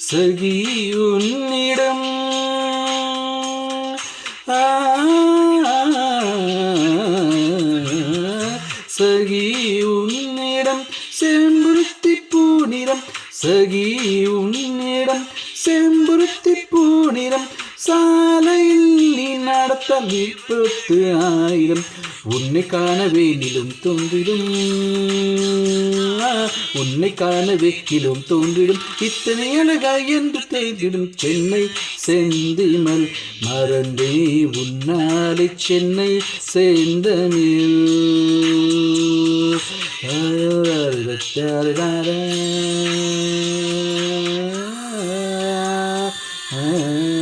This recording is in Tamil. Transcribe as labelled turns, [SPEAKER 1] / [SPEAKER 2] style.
[SPEAKER 1] സഖി ഉന്നിടം സഖി ഉന്നിടം പൂനിരം സഖി ഉന്നിടം പൂനിരം സാ தம்பி பத்து ஆயிரம் உன்னை காணவே நிலும் தோன்றிடும். உன்னை காணவே நிலும் தோன்றிடும். இத்தனை அழகா என்று தேர்ந்திடும் சென்னை செந்திமல் மறந்தே உன்னாலே சென்னை செந்தமிழ். ஆ.